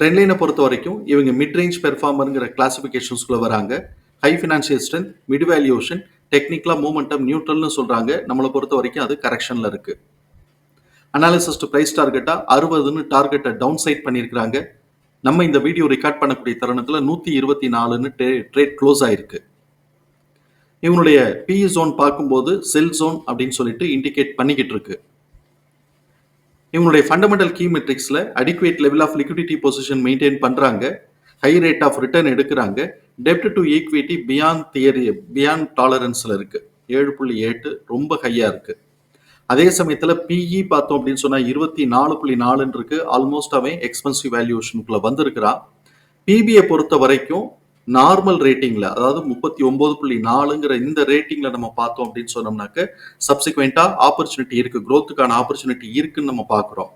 ட்ரெண்ட்லைனை பொறுத்த வரைக்கும் இவங்க மிட் ரேஞ்ச் பெர்ஃபார்மருங்கிற கிளாசிஃபிகேஷன்ஸ்குள்ளே வராங்க high financial strength mid valuation டெக்னிக்கலாக மூமெண்டம் நியூட்ரல்னு சொல்கிறாங்க நம்மளை பொறுத்த வரைக்கும் அது கரெக்ஷனில் இருக்குது அனாலிசிஸ்ட் ப்ரைஸ் டார்கெட்டாக அறுபதுன்னு டார்கெட்டை டவுன் சைட் பண்ணியிருக்கிறாங்க. நம்ம இந்த வீடியோ ரெக்கார்ட் பண்ணக்கூடிய தருணத்தில் நூற்றி இருபத்தி நாலுன்னு ட்ரேட் க்ளோஸ் ஆயிருக்கு. இவனுடைய பிஇ ஜோன் பார்க்கும்போது செல் ஜோன் அப்படின்னு சொல்லிட்டு இண்டிகேட் பண்ணிக்கிட்டு இருக்கு. இவங்களுடைய fundamental key மெட்ரிக்ஸில் adequate level of liquidity position maintain பண்ணுறாங்க ஹை ரேட் ஆஃப் ரிட்டர்ன் எடுக்கிறாங்க. டெப்ட் to equity beyond theory beyond டாலரன்ஸில் இருக்குது ஏழு புள்ளி எட்டு ரொம்ப ஹையாக இருக்குது அதே சமயத்தில் பிஇ பார்த்தோம் அப்படின்னு சொன்னால் இருபத்தி நாலு புள்ளி நாலுன்னு இருக்கு. ஆல்மோஸ்ட் அவன் எக்ஸ்பென்சிவ் வேல்யூஷனுக்குள்ளே வந்திருக்கிறான். பிபிஐ பொறுத்த வரைக்கும் நார்மல் ரேட்டிங்ல அதாவது முப்பத்தி ஒன்பது புள்ளி நாலுங்கிற இந்த ரேட்டிங்ல நம்ம பார்த்தோம் அப்படின்னு சொன்னோம்னாக்க சப்சிக்வெண்டா ஆப்பர்ச்சுனிட்டி இருக்கு குரோத்துக்கான ஆப்பர்ச்சுனிட்டி இருக்குன்னு நம்ம பார்க்குறோம்.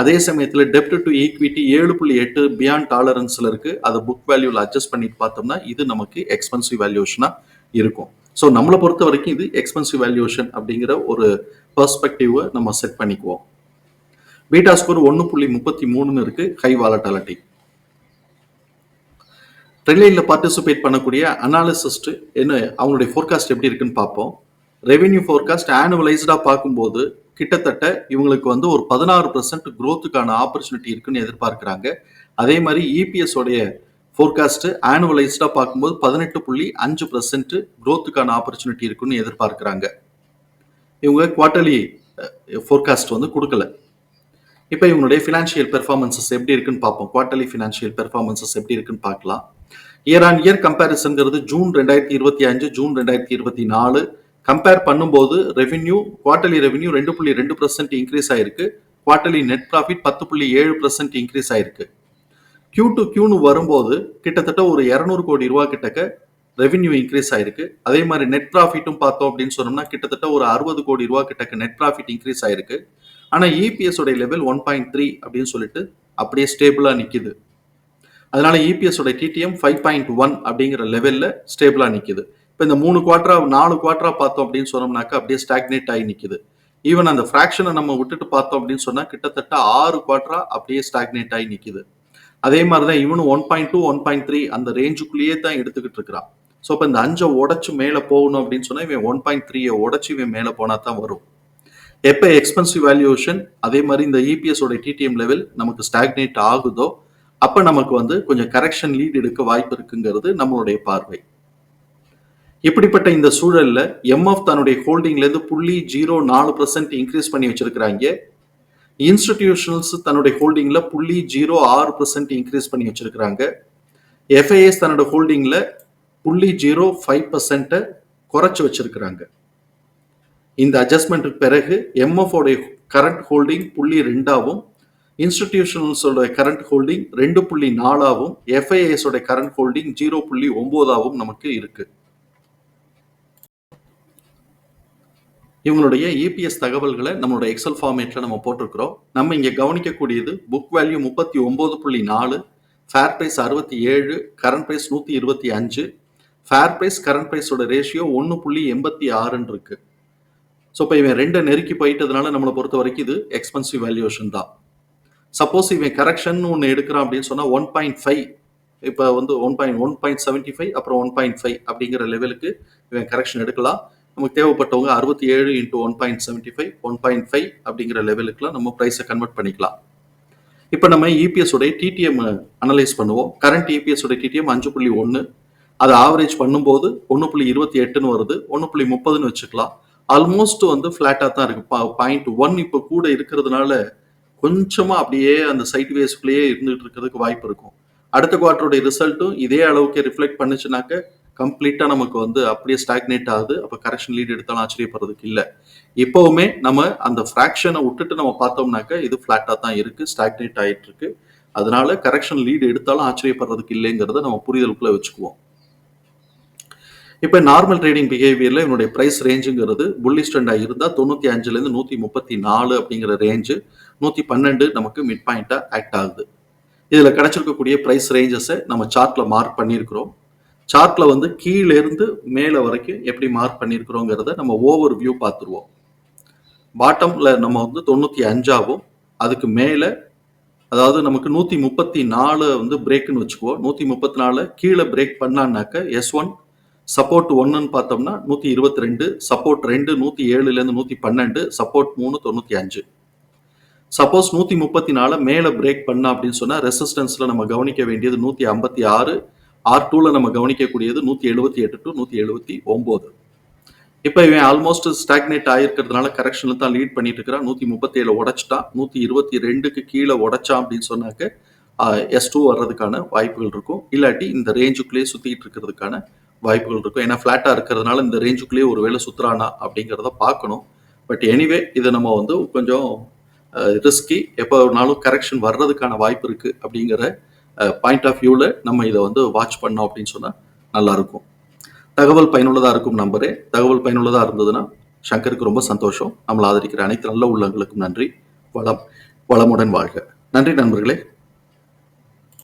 அதே சமயத்தில் டெப்ட் டு ஈக்விட்டி ஏழு புள்ளி எட்டு பியாண்ட் டாலரன்ஸில் இருக்குது அதை புக் வேல்யூவில் அட்ஜஸ்ட் பண்ணிட்டு பார்த்தோம்னா இது நமக்கு எக்ஸ்பென்சிவ் வேல்யூஷனாக இருக்கும். ஸோ நம்மளை பொறுத்த வரைக்கும் இது எக்ஸ்பென்சிவ் வேல்யூஷன் அப்படிங்கிற ஒரு பெர்ஸ்பெக்டிவை நம்ம செட் பண்ணிக்குவோம். பீட்டா ஸ்கோர் ஒன்று புள்ளி முப்பத்தி மூணுன்னு இருக்குது ஹை வாலட்டாலிட்டி ட்ரெயினில் பார்ட்டிசிபேட் பண்ணக்கூடிய அனாலிசிஸ்ட் என்ன அவங்களுடைய ஃபோர்காஸ்ட் எப்படி இருக்குன்னு பார்ப்போம். ரெவென்யூ ஃபோர்காஸ்ட் ஆனுவலைஸ்டாக பார்க்கும்போது கிட்டத்தட்ட இவங்களுக்கு வந்து ஒரு பதினாறு பர்சன்ட் க்ரோத்துக்கான ஆப்பர்ச்சுனிட்டி இருக்குன்னு எதிர்பார்க்குறாங்க. அதே மாதிரி இபிஎஸ் ஃபோர்காஸ்ட்டு ஆனுவலைஸ்டாக பார்க்கும்போது பதினெட்டு புள்ளி அஞ்சு பர்சன்ட் க்ரோத்துக்கான ஆப்பர்ச்சுனிட்டி இருக்குன்னு எதிர்பார்க்குறாங்க. இவங்க குவார்ட்டர்லி ஃபோர்காஸ்ட் eh, வந்து கொடுக்கல. இப்போ இவங்களுடைய ஃபினான்ஷியல் பெர்ஃபார்மன்சஸ் எப்படி இருக்குன்னு பார்ப்போம். குவார்டர்லி ஃபினான்ஷியல் பெர்ஃபார்மன்சஸ் எப்படி இருக்குன்னு பார்க்கலாம். இயர் ஆன் இயர் கம்பேரிசன்கிறது ஜூன் ரெண்டாயிரத்தி இருபத்தி அஞ்சு ஜூன் ரெண்டாயிரத்தி இருபத்தி நாலு. கம்பேர் பண்ணும்போது ரெவென்யூ குவார்டர்லி ரெவென்யூ ரெண்டு புள்ளி ரெண்டு பர்சன்ட் இன்க்ரீஸ் ஆயிருக்கு. குவார்டர்லி நெட் ப்ராஃபிட் பத்து புள்ளி ஏழு பர்சன்ட் இன்க்ரீஸ் ஆயிருக்கு. கியூ டு கியூன்னு வரும்போது கிட்டத்தட்ட ஒரு இரநூறு கோடி ரூபா கிட்டக்க ரெவென்யூ இன்க்ரீஸ் ஆயிருக்கு. அதே மாதிரி நெட் ப்ராஃபிட்டும் பார்த்தோம் அப்படின்னு சொன்னோம்னா கிட்டத்தட்ட ஒரு அறுபது கோடி ரூபா கிட்டக்க நெட் ப்ராஃபிட் இன்க்ரீஸ் ஆயிருக்கு. ஆனால் இபிஎஸ் உடைய லெவல் ஒன் பாயிண்ட் த்ரீ அப்படின்னு சொல்லிட்டு அப்படியே ஸ்டேபிளாக நிற்கிது அதனால இபிஎஸ் உடைய டிடிஎம் ஃபைவ் பாயிண்ட் ஒன் அப்படிங்கிற லெவலில் ஸ்டேபிளாக நிற்கிது இப்போ இந்த மூணு குவார்டரா நாலு குவார்டரா பார்த்தோம் அப்படின்னு சொன்னோம்னாக்கா அப்படியே ஸ்டாக்னேட் ஆகி நிற்கிது ஈவன் அந்த ஃப்ராக்ஷனை நம்ம விட்டுட்டு பார்த்தோம் அப்படின்னு சொன்னால் கிட்டத்தட்ட ஆறு குவார்டரா அப்படியே ஸ்டாக்னேட் ஆகி நிற்கிது அதே மாதிரி தான் இவனும் one point two one point three அந்த ரேஞ்சுக்குள்ளேயே தான் எடுத்துக்கிட்டு இருக்கிறான். ஸோ இப்போ இந்த அஞ்சை உடச்சு மேலே போகணும் அப்படின்னு சொன்னால் இவன் ஒன் பாயிண்ட் த்ரீயை உடச்சு இவன் மேலே போனால் தான் வரும். எப்போ எக்ஸ்பென்சிவ் வேல்யூஷன் அதே மாதிரி இந்த இபிஎஸோட டிடிஎம் லெவல் நமக்கு ஸ்டாக்னேட் ஆகுதோ அப்போ நமக்கு வந்து கொஞ்சம் கரெக்ஷன் லீட் எடுக்க வாய்ப்பு இருக்குங்கிறது நம்மளுடைய பார்வை. இப்படிப்பட்ட இந்த சூழலில் எம்எஃப் தன்னுடைய ஹோல்டிங்லேருந்து புள்ளி ஜீரோ நாலு பர்சன்ட் இன்க்ரீஸ் பண்ணி வச்சிருக்கிறாங்க. இன்ஸ்டிடியூஷனல்ஸ் தன்னுடைய ஹோல்டிங்கில் புள்ளி ஜீரோ ஆறு பர்சன்ட் இன்க்ரீஸ் பண்ணி வச்சிருக்கிறாங்க. எஃப்ஐஎஸ் தன்னோட ஹோல்டிங்கில் புள்ளி ஜீரோ ஃபைவ் பர்சன்ட்டை குறைச்சி வச்சிருக்கிறாங்க. இந்த அட்ஜஸ்ட்மெண்ட்டுக்கு பிறகு எம்எஃப்டைய கரண்ட் ஹோல்டிங் புள்ளி ரெண்டாவும் இன்ஸ்டிடியூஷனல்ஸோட கரண்ட் ஹோல்டிங் ரெண்டு புள்ளி நாலாவும் எஃப்ஐஎஸோட கரண்ட் ஹோல்டிங் ஜீரோ புள்ளி ஒம்போதாகவும் நமக்கு இருக்கு. இவங்களுடைய இபிஎஸ் தகவல்களை நம்மளோட எக்ஸல் ஃபார்மேட்டில் நம்ம போட்டிருக்கிறோம். நம்ம இங்கே கவனிக்கக்கூடியது புக் வேல்யூ முப்பத்தி ஒம்பது புள்ளி நாலு ஃபேர் பிரைஸ் அறுபத்தி ஏழு கரண்ட் ப்ரைஸ் நூற்றி இருபத்தி அஞ்சு ஃபேர் பிரைஸ் கரண்ட் ப்ரைஸோட ரேஷியோ ஒன்று புள்ளி எண்பத்தி ஆறுன்னு இருக்குது ஸோ இப்போ இவன் ரெண்டை நெருக்கி போயிட்டதுனால நம்மளை பொறுத்த வரைக்கும் இது எக்ஸ்பென்சிவ் வேல்யூஷன் தான். சப்போஸ் இவன் கரெக்ஷன் ஒன்று எடுக்கிறான் அப்படின்னு சொன்னால் ஒன் பாயிண்ட் ஃபைவ் இப்போ வந்து one point one point seventy five அப்புறம் ஒன் பாயிண்ட் ஃபைவ் அப்படிங்கிற லெவலுக்கு இவன் கரெக்ஷன் எடுக்கலாம். நமக்கு தேவைப்பட்டவங்க அறுபத்தி ஏழு into one point seventy five one point five அப்படிங்கிற லெவலுக்குலாம் நம்ம ப்ரைஸை கன்வெர்ட் பண்ணிக்கலாம். இப்போ நம்ம இபிஎஸ் உடைய டிடிஎம் அனலைஸ் பண்ணுவோம். கரண்ட் இபிஎஸ் உடைய டிடிஎம் அஞ்சு புள்ளி ஒன்று அதை ஆவரேஜ் பண்ணும்போது ஒன்று புள்ளி இருபத்தி எட்டுன்னு வருது ஒன்று புள்ளி முப்பதுன்னு வச்சுக்கலாம். ஆல்மோஸ்ட் வந்து ஃப்ளாட்டாக தான் இருக்கு. பாயிண்ட் ஒன் இப்போ கூட இருக்கிறதுனால கொஞ்சமாக அப்படியே அந்த சைட் வேஸ்க்குள்ளேயே இருந்துகிட்டு இருக்கிறதுக்கு வாய்ப்பு இருக்கும். அடுத்த குவார்டருடைய ரிசல்ட்டும் இதே அளவுக்கு ரிஃப்ளெக்ட் பண்ணுச்சுனாக்க கம்ப்ளீட்டாக நமக்கு வந்து அப்படியே ஸ்டாக்னேட் ஆகுது. அப்போ கரெக்ஷன் லீட் எடுத்தாலும் ஆச்சரியப்படுறதுக்கு இல்லை. எப்போவுமே நம்ம அந்த ஃப்ராக்ஷனை விட்டுட்டு நம்ம பார்த்தோம்னாக்க இது ஃப்ளாட்டாக தான் இருக்குது ஸ்டாக்னேட் ஆகிட்டு இருக்கு. அதனால கரெக்ஷன் லீடு எடுத்தாலும் ஆச்சரியப்படுறதுக்கு இல்லைங்கிறத நம்ம புரிதலுக்குள்ளே வச்சுக்குவோம். இப்போ நார்மல் ட்ரேடிங் பிஹேவியரில் என்னுடைய ப்ரைஸ் ரேஞ்சுங்கிறது புல்லிஷ் ட்ரெண்டாக இருந்தால் தொண்ணூற்றி அஞ்சுலேருந்து நூற்றி முப்பத்தி நாலு அப்படிங்கிற ரேஞ்சு நூற்றி பன்னெண்டு நமக்கு மிட் பாயிண்ட்டாக ஆக்ட் ஆகுது. இதில் கிடச்சிருக்கக்கூடிய ப்ரைஸ் ரேஞ்சஸை நம்ம சார்ட்டில் மார்க் பண்ணியிருக்கிறோம். சார்ட்டில் வந்து கீழேருந்து மேலே வரைக்கும் எப்படி மார்க் பண்ணியிருக்கிறோங்கிறத நம்ம ஓவர் வியூ பார்த்துருவோம் பாட்டமில் நம்ம வந்து தொண்ணூற்றி அஞ்சாவும் அதுக்கு மேலே அதாவது நமக்கு நூற்றி முப்பத்தி நாலு வந்து பிரேக்குன்னு வச்சுக்குவோம். நூற்றி முப்பத்தி நாலு கீழே பிரேக் பண்ணான்னாக்க எஸ் ஒன் சப்போர்ட் ஒன்றுன்னு பார்த்தோம்னா நூற்றி இருபத்தி ரெண்டு சப்போர்ட் ரெண்டு நூற்றி ஏழுலேருந்து நூற்றி பன்னெண்டு சப்போர்ட் மூணு தொண்ணூற்றி அஞ்சு. சப்போஸ் நூற்றி முப்பத்தி நாலு மேலே பிரேக் பண்ண அப்படின்னு சொன்னால் ரெசிஸ்டன்ஸில் நம்ம கவனிக்க வேண்டியது நூற்றி ஐம்பத்தி ஆறு ஆர் டூவில் நம்ம கவனிக்கக்கூடியது நூற்றி எழுபத்தி எட்டு டு நூற்றி எழுபத்தி ஒம்பது. இப்போ இவன் ஆல்மோஸ்ட் ஸ்டாக்னேட் ஆகிருக்கிறதுனால கரெக்ஷனில் தான் லீட் பண்ணிட்டு இருக்கிறான் நூற்றி முப்பத்தி ஏழு உடச்சிட்டான் நூற்றி இருபத்தி ரெண்டுக்கு கீழே உடைச்சான் அப்படின்னு சொன்னாக்க எஸ் டூ வர்றதுக்கான வாய்ப்புகள் இருக்கும். இல்லாட்டி இந்த ரேஞ்சுக்குள்ளேயே சுற்றிக்கிட்டு இருக்கிறதுக்கான வாய்ப்புகள் இருக்கும் ஏன்னா ஃப்ளாட்டாக இருக்கிறதுனால இந்த ரேஞ்சுக்குள்ளேயே ஒரு வேளை சுற்றுறானா அப்படிங்கிறத பார்க்கணும். பட் எனிவே இதை நம்ம வந்து கொஞ்சம் ரிஸ்கி எப்போ வேணாலும் கரெக்ஷன் வர்றதுக்கான வாய்ப்பு இருக்குது அப்படிங்கிற பாயிண்ட் ஆஃப் வியூவில் நம்ம இதை வந்து வாட்ச் பண்ணோம் அப்படின்னு சொன்னால் நல்லாயிருக்கும். தகவல் பயனுள்ளதாக இருக்கும் நம்பரே தகவல் பயனுள்ளதாக இருந்ததுன்னா சங்கருக்கு ரொம்ப சந்தோஷம். நம்மளை ஆதரிக்கிற அனைத்து நல்ல உள்ளங்களுக்கும் நன்றி. வளம் வளமுடன் வாழ்க. நன்றி நண்பர்களே.